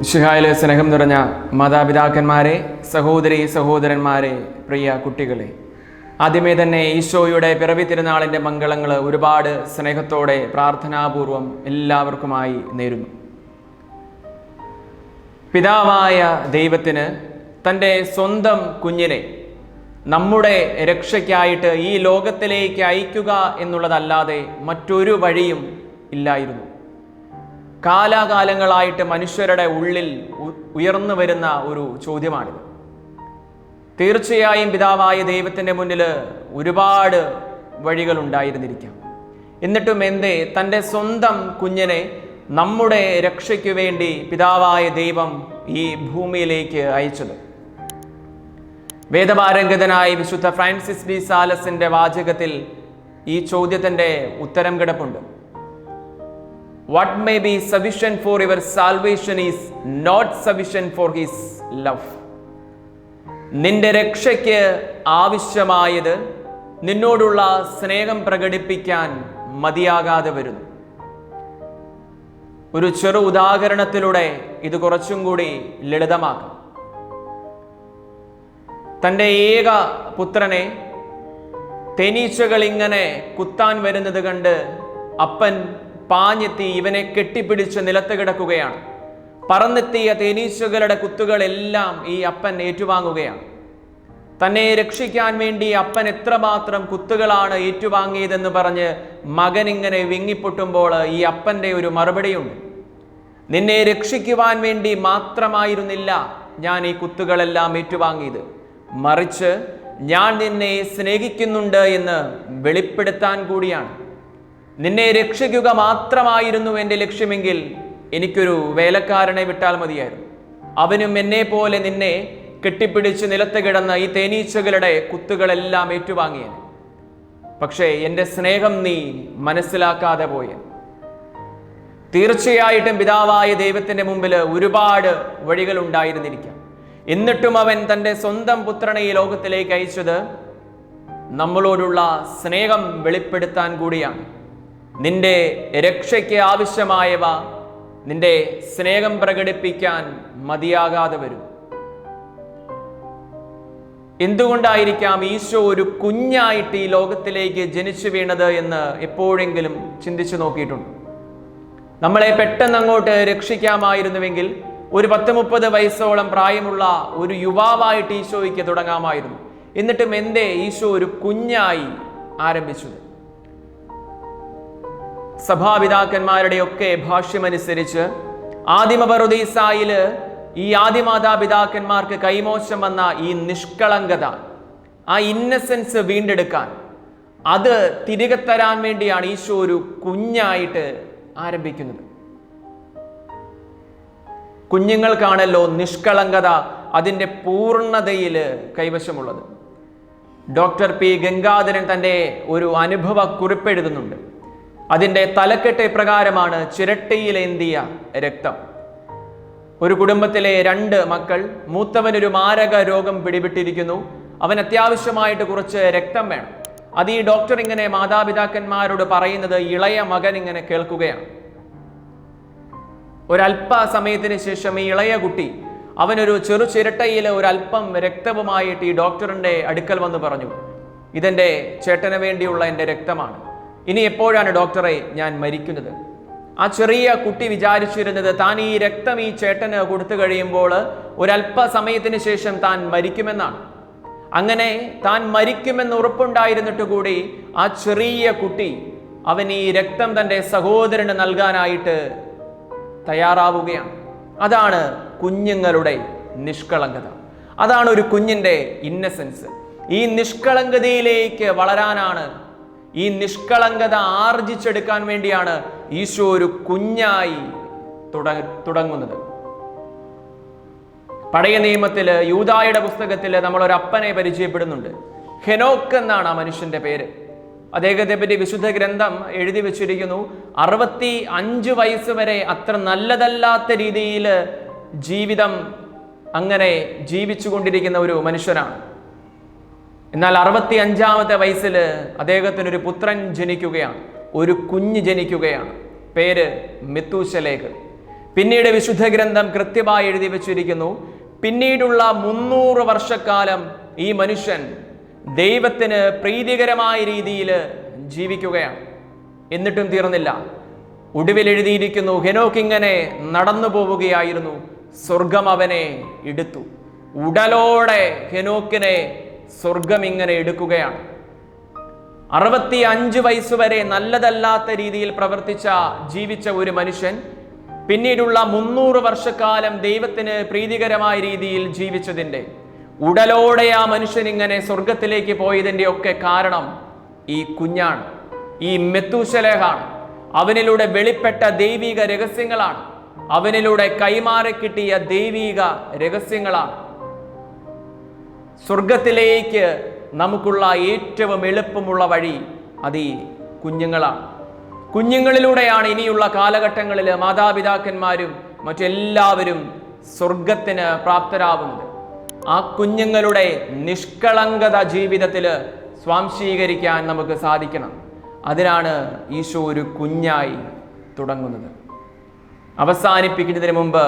വിശുഹായിലെ സ്നേഹം നിറഞ്ഞ മാതാപിതാക്കന്മാരെ സഹോദരി സഹോദരന്മാരെ പ്രിയ കുട്ടികളെ ആദ്യമേ തന്നെ ഈശോയുടെ പിറവി തിരുനാളിന്റെ മംഗളങ്ങൾ ഒരുപാട് സ്നേഹത്തോടെ പ്രാർത്ഥനാപൂർവം എല്ലാവർക്കുമായി നേരുന്നു. പിതാവായ ദൈവത്തിന് തന്റെ സ്വന്തം കുഞ്ഞിനെ നമ്മുടെ രക്ഷയ്ക്കായിട്ട് ഈ ലോകത്തിലേക്ക് അയക്കുക എന്നുള്ളതല്ലാതെ മറ്റൊരു വഴിയും ഇല്ലായിരുന്നു. കാലാകാലങ്ങളായിട്ട് മനുഷ്യരുടെ ഉള്ളിൽ ഉയർന്നു വരുന്ന ഒരു ചോദ്യമാണിത്. തീർച്ചയായും പിതാവായ ദൈവത്തിന്റെ മുന്നിൽ ഒരുപാട് വഴികൾ ഉണ്ടായിരുന്നിരിക്കാം. എന്നിട്ടും എന്തേ തന്റെ സ്വന്തം കുഞ്ഞിനെ നമ്മുടെ രക്ഷയ്ക്ക് വേണ്ടി പിതാവായ ദൈവം ഈ ഭൂമിയിലേക്ക് അയച്ചത്. വേദപാരംഗതനായി വിശുദ്ധ ഫ്രാൻസിസ് ഡി സാലസിന്റെ വാചകത്തിൽ ഈ ചോദ്യത്തിന്റെ ഉത്തരം കിടപ്പുണ്ട്. What may be sufficient for your salvation is not sufficient for his love നിന്റെ രക്ഷയ്ക്ക് ആവശ്യമായത് നിന്നോടുള്ള സ്നേഹം പ്രകടിപ്പിക്കാൻ മതിയാകാതെ വരുന്നു. ഒരു ചെറു ഉദാഹരണത്തിലൂടെ ഇത് കുറച്ചും കൂടി ലളിതമാക്കാം. തന്റെ ഏക പുത്രനെ തേനീച്ചകൾ ഇങ്ങനെ കുത്താൻ വരുന്നത് കണ്ട് അപ്പൻ പാഞ്ഞെത്തി ഇവനെ കെട്ടിപ്പിടിച്ച് നിലത്ത് കിടക്കുകയാണ്. പറന്നെത്തിയ തേനീച്ചകളുടെ കുത്തുകളെല്ലാം ഈ അപ്പൻ ഏറ്റുവാങ്ങുകയാണ്. തന്നെ രക്ഷിക്കാൻ വേണ്ടി അപ്പൻ എത്രമാത്രം കുത്തുകളാണ് ഏറ്റുവാങ്ങിയതെന്ന് പറഞ്ഞ് മകൻ ഇങ്ങനെ വിങ്ങിപ്പൊട്ടുമ്പോൾ ഈ അപ്പന്റെ ഒരു മറുപടിയുണ്ട്. നിന്നെ രക്ഷിക്കുവാൻ വേണ്ടി മാത്രമായിരുന്നില്ല ഞാൻ ഈ കുത്തുകളെല്ലാം ഏറ്റുവാങ്ങിയത്. മറിച്ച് ഞാൻ നിന്നെ സ്നേഹിക്കുന്നുണ്ട് എന്ന് വെളിപ്പെടുത്താൻ കൂടിയാണ്. നിന്നെ രക്ഷിക്കുക മാത്രമായിരുന്നു എന്റെ ലക്ഷ്യമെങ്കിൽ എനിക്കൊരു വേലക്കാരനെ വിട്ടാൽ മതിയായിരുന്നു. അവനും എന്നെ പോലെ നിന്നെ കെട്ടിപ്പിടിച്ച് നിലത്ത് കിടന്ന ഈ തേനീച്ചകളുടെ കുത്തുകളെല്ലാം ഏറ്റുവാങ്ങിയൻ പക്ഷേ എന്റെ സ്നേഹം നീ മനസ്സിലാക്കാതെ പോയ. തീർച്ചയായിട്ടും പിതാവായ ദൈവത്തിന്റെ മുമ്പിൽ ഒരുപാട് വഴികൾ ഉണ്ടായിരുന്നിരിക്കാം. എന്നിട്ടും അവൻ തന്റെ സ്വന്തം പുത്രനെ ഈ ലോകത്തിലേക്ക് അയച്ചത് നമ്മളോടുള്ള സ്നേഹം വെളിപ്പെടുത്താൻ കൂടിയാണ്. നിന്റെ രക്ഷയ്ക്ക് ആവശ്യമായവ നിന്റെ സ്നേഹം പ്രകടിപ്പിക്കാൻ മതിയാകാതെ വരും. എന്തുകൊണ്ടായിരിക്കാം ഈശോ ഒരു കുഞ്ഞായിട്ട് ഈ ലോകത്തിലേക്ക് ജനിച്ചു വീണത് എന്ന് എപ്പോഴെങ്കിലും ചിന്തിച്ചു നോക്കിയിട്ടുണ്ട്? നമ്മളെ പെട്ടെന്ന് അങ്ങോട്ട് രക്ഷിക്കാമായിരുന്നുവെങ്കിൽ ഒരു പത്ത് മുപ്പത് വയസ്സോളം പ്രായമുള്ള ഒരു യുവാവായിട്ട് ഈശോയ്ക്ക് തുടങ്ങാമായിരുന്നു. എന്നിട്ടും എന്തേ ഈശോ ഒരു കുഞ്ഞായി ആരംഭിച്ചത്? സഭാപിതാക്കന്മാരുടെയൊക്കെ ഭാഷ്യമനുസരിച്ച് ആദിമപറുദീസായിൽ ഈ ആദിമാതാപിതാക്കന്മാർക്ക് കൈമോശം വന്ന ഈ നിഷ്കളങ്കത ആ ഇന്നസെൻസ് വീണ്ടെടുക്കാൻ അത് തിരികെ തരാൻ വേണ്ടിയാണ് ഈശോ ഒരു കുഞ്ഞായിട്ട് ആരംഭിക്കുന്നത്. കുഞ്ഞുങ്ങൾക്കാണല്ലോ നിഷ്കളങ്കത അതിന്റെ പൂർണതയിൽ കൈവശമുള്ളത്. ഡോക്ടർ പി ഗംഗാധരൻ തന്റെ ഒരു അനുഭവ കുറിപ്പെഴുതുന്നുണ്ട് അതിന്റെ തലക്കെട്ട് പ്രകാരമാണ് ചിരട്ടയിലേന്തിയ രക്തം. ഒരു കുടുംബത്തിലെ രണ്ട് മക്കൾ മൂത്തവനൊരു മാരക രോഗം പിടിപെട്ടിരിക്കുന്നു. അവൻ അത്യാവശ്യമായിട്ട് കുറച്ച് രക്തം വേണം. അത് ഈ ഡോക്ടർ ഇങ്ങനെ മാതാപിതാക്കന്മാരോട് പറയുന്നത് ഇളയ മകൻ ഇങ്ങനെ കേൾക്കുകയാണ്. ഒരല്പ സമയത്തിന് ശേഷം ഈ ഇളയ കുട്ടി അവനൊരു ചെറു ചിരട്ടയിൽ ഒരല്പം രക്തവുമായിട്ട് ഈ ഡോക്ടറിന്റെ അടുക്കൽ വന്ന് പറഞ്ഞു ഇതെന്റെ ചേട്ടന് വേണ്ടിയുള്ള എന്റെ രക്തമാണ്. ഇനി എപ്പോഴാണ് ഡോക്ടറെ ഞാൻ മരിക്കുന്നത്? ആ ചെറിയ കുട്ടി വിചാരിച്ചിരുന്നത് താൻ ഈ രക്തം ഈ ചേട്ടന് കൊടുത്തു കഴിയുമ്പോൾ ഒരല്പസമയത്തിന് ശേഷം താൻ മരിക്കുമെന്നാണ്. അങ്ങനെ താൻ മരിക്കുമെന്ന് ഉറപ്പുണ്ടായിരുന്നിട്ട് കൂടി ആ ചെറിയ കുട്ടി അവൻ ഈ രക്തം തന്റെ സഹോദരന് നൽകാനായിട്ട് തയ്യാറാവുകയാണ്. അതാണ് കുഞ്ഞുങ്ങളുടെ നിഷ്കളങ്കത. അതാണ് ഒരു കുഞ്ഞിന്റെ ഇന്നസെൻസ് ഈ നിഷ്കളങ്കതയിലേക്ക് വളരാനാണ് ഈ നിഷ്കളങ്കത ആർജിച്ചെടുക്കാൻ വേണ്ടിയാണ് ഈശോ ഒരു കുഞ്ഞായി തുടങ്ങുന്നത്. പഴയ നിയമത്തിൽ യൂതായുടെ പുസ്തകത്തിൽ നമ്മൾ ഒരു അപ്പനെ പരിചയപ്പെടുന്നുണ്ട്. ഹെനോക്ക് എന്നാണ് ആ മനുഷ്യന്റെ പേര്. അദ്ദേഹത്തെ പറ്റി വിശുദ്ധ ഗ്രന്ഥം എഴുതി വെച്ചിരിക്കുന്നു. അറുപത്തി അഞ്ച് വയസ്സ് വരെ അത്ര നല്ലതല്ലാത്ത രീതിയിൽ ജീവിതം അങ്ങനെ ജീവിച്ചു കൊണ്ടിരിക്കുന്ന ഒരു മനുഷ്യനാണ്. എന്നാൽ അറുപത്തി അഞ്ചാമത്തെ വയസ്സിൽ അദ്ദേഹത്തിന് ഒരു പുത്രൻ ജനിക്കുകയാണ്. ഒരു കുഞ്ഞ് ജനിക്കുകയാണ്. പേര് മിത്തൂശലേഖ്. പിന്നീട് വിശുദ്ധ ഗ്രന്ഥം കൃത്യമായി എഴുതി വച്ചിരിക്കുന്നു. പിന്നീടുള്ള മുന്നൂറ് വർഷക്കാലം ഈ മനുഷ്യൻ ദൈവത്തിന് പ്രീതികരമായ രീതിയിൽ ജീവിക്കുകയാണ്. എന്നിട്ടും തീർന്നില്ല. ഒടുവിൽ എഴുതിയിരിക്കുന്നു ഹെനോക്ക് ഇങ്ങനെ നടന്നു പോവുകയായിരുന്നു. സ്വർഗം അവനെ എടുത്തു. ഉടലോടെ ഹെനോക്കിനെ സ്വർഗം ഇങ്ങനെ എടുക്കുകയാണ്. അറുപത്തി അഞ്ച് വയസ്സ് വരെ നല്ലതല്ലാത്ത രീതിയിൽ പ്രവർത്തിച്ച ജീവിച്ച ഒരു മനുഷ്യൻ പിന്നീടുള്ള മുന്നൂറ് വർഷക്കാലം ദൈവത്തിന് പ്രീതികരമായ രീതിയിൽ ജീവിച്ചതിന്റെ ഉടലോടെ ആ മനുഷ്യൻ ഇങ്ങനെ സ്വർഗത്തിലേക്ക് പോയതിന്റെ ഒക്കെ കാരണം ഈ കുഞ്ഞാണ്. ഈ മെത്തൂശലേഹാണ്. അവനിലൂടെ വെളിപ്പെട്ട ദൈവിക രഹസ്യങ്ങളാണ്. അവനിലൂടെ കൈമാറി കിട്ടിയ ദൈവിക രഹസ്യങ്ങളാണ്. സ്വർഗത്തിലേക്ക് നമുക്കുള്ള ഏറ്റവും എളുപ്പമുള്ള വഴി അത് ഈ കുഞ്ഞുങ്ങളാണ്. കുഞ്ഞുങ്ങളിലൂടെയാണ് ഇനിയുള്ള കാലഘട്ടങ്ങളിൽ മാതാപിതാക്കന്മാരും മറ്റെല്ലാവരും സ്വർഗത്തിന് പ്രാപ്തരാകുന്നത് ആ കുഞ്ഞുങ്ങളുടെ നിഷ്കളങ്കത ജീവിതത്തിൽ സ്വാംശീകരിക്കാൻ നമുക്ക് സാധിക്കണം. അതിനാണ് ഈശോ ഒരു കുഞ്ഞായി തുടങ്ങുന്നത്. അവസാനിപ്പിക്കുന്നതിന് മുമ്പ്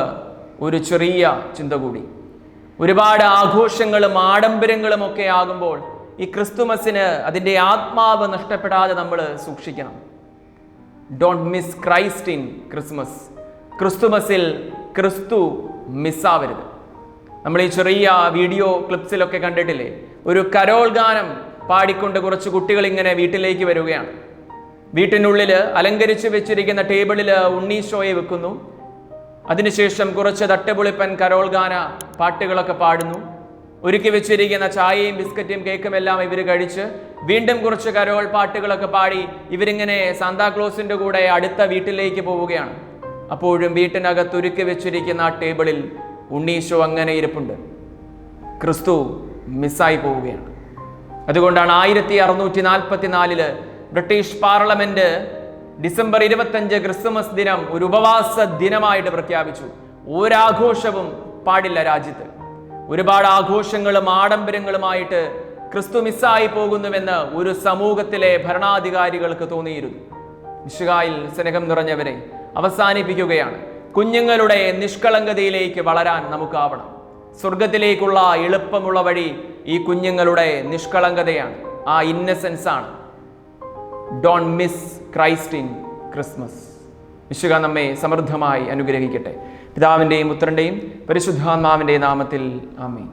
ഒരു ചെറിയ ചിന്ത കൂടി. ഒരുപാട് ആഘോഷങ്ങളും ആഡംബരങ്ങളും ഒക്കെ ആകുമ്പോൾ ഈ ക്രിസ്തുമസിന് അതിന്റെ ആത്മാവ് നഷ്ടപ്പെടാതെ നമ്മൾ സൂക്ഷിക്കണം. Don't miss Christ in Christmas ക്രിസ്തുമസിൽ ക്രിസ്തു മിസ്സാവരുത്. നമ്മൾ ഈ ചെറിയ വീഡിയോ ക്ലിപ്സിലൊക്കെ കണ്ടിട്ടില്ലേ? ഒരു കരോൾ ഗാനം പാടിക്കൊണ്ട് കുറച്ച് കുട്ടികൾ ഇങ്ങനെ വീട്ടിലേക്ക് വരികയാണ്. വീട്ടിനുള്ളിൽ അലങ്കരിച്ച് വെച്ചിരിക്കുന്ന ടേബിളിൽ ഉണ്ണീശോയെ വെക്കുന്നു. അതിനുശേഷം കുറച്ച് തട്ടുപൊളിപ്പൻ കരോൾ ഗാന പാട്ടുകളൊക്കെ പാടുന്നു. ഒരുക്കി വെച്ചിരിക്കുന്ന ചായയും ബിസ്ക്കറ്റും കേക്കും എല്ലാം ഇവർ കഴിച്ച് വീണ്ടും കുറച്ച് കരോൾ പാട്ടുകളൊക്കെ പാടി ഇവരിങ്ങനെ സാന്താക്ലോസിന്റെ കൂടെ അടുത്ത വീട്ടിലേക്ക് പോവുകയാണ്. അപ്പോഴും വീട്ടിനകത്ത് ഒരുക്കി വെച്ചിരിക്കുന്ന ആ ടേബിളിൽ ഉണ്ണീശോ അങ്ങനെ ഇരിപ്പുണ്ട്. ക്രിസ്തു മിസ്സായി പോവുകയാണ്. അതുകൊണ്ടാണ് ആയിരത്തി അറുന്നൂറ്റി നാൽപ്പത്തി നാലിൽ ബ്രിട്ടീഷ് പാർലമെന്റ് ഡിസംബർ ഇരുപത്തഞ്ച് ക്രിസ്തുമസ് ദിനം ഒരു ഉപവാസ ദിനമായിട്ട് പ്രഖ്യാപിച്ചു. ഒരാഘോഷവും പാടില്ല രാജ്യത്ത്. ഒരുപാട് ആഘോഷങ്ങളും ആഡംബരങ്ങളുമായിട്ട് ക്രിസ്തു മിസ്സായി പോകുന്നുവെന്ന് ഒരു സമൂഹത്തിലെ ഭരണാധികാരികൾക്ക് തോന്നിയിരുന്നു. വിശുകായിൽ സ്നേഹം നിറഞ്ഞവരെ അവസാനിപ്പിക്കുകയാണ്. കുഞ്ഞുങ്ങളുടെ നിഷ്കളങ്കതയിലേക്ക് വളരാൻ നമുക്കാവണം. സ്വർഗത്തിലേക്കുള്ള എളുപ്പമുള്ള വഴി ഈ കുഞ്ഞുങ്ങളുടെ നിഷ്കളങ്കതയാണ്. ആ ഇന്നസെൻസ് ആണ്. Don't miss Christ in Christmas വിശുക നമ്മെ സമൃദ്ധമായി അനുഗ്രഹിക്കട്ടെ. പിതാവിന്റെയും പുത്രന്റെയും പരിശുദ്ധാത്മാവിന്റെ നാമത്തിൽ ആമേൻ.